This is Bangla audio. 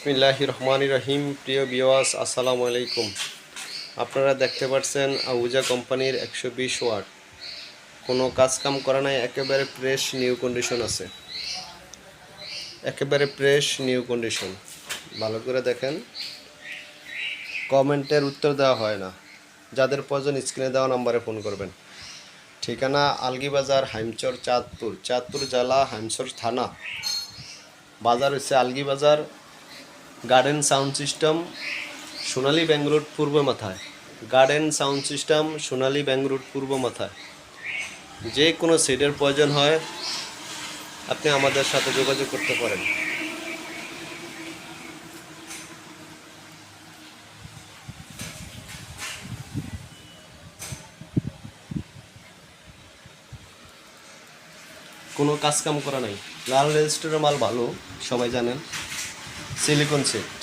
বিসমিল্লাহ রহমান রহিম প্রিয় বিওয়াস আসসালামু আলাইকুম। আপনারা দেখতে পাচ্ছেন আউজা কোম্পানির একশো বিশ ওয়াট। কোনো কাজ কাম করা নাই, একেবারে ফ্রেশ নিউ কন্ডিশন আছে। একেবারে ফ্রেশ নিউ কন্ডিশন ভালো করে দেখেন। কমেন্টের উত্তর দেওয়া হয় না। যাদের প্রয়োজন স্ক্রিনে দেওয়া নাম্বারে ফোন করবেন। ঠিকানা আলগিবাজার, হাইমচর, চাঁদপুর। চাঁদপুর জেলা, হাইমচর থানা। বাজার হচ্ছে আলগি বাজার garden sound system Sonali road পূর্ব মাথায়। Garden sound system Sonali road পূর্ব মাথায়। যে কোনো সিটের প্রয়োজন হয়, আপনি আমাদের সাথে যোগাযোগ করতে পারেন। কোনো কাজ কাম করা নাই। লাল রেজিস্টারের মাল ভালো, সবাই জানেন। Silicon set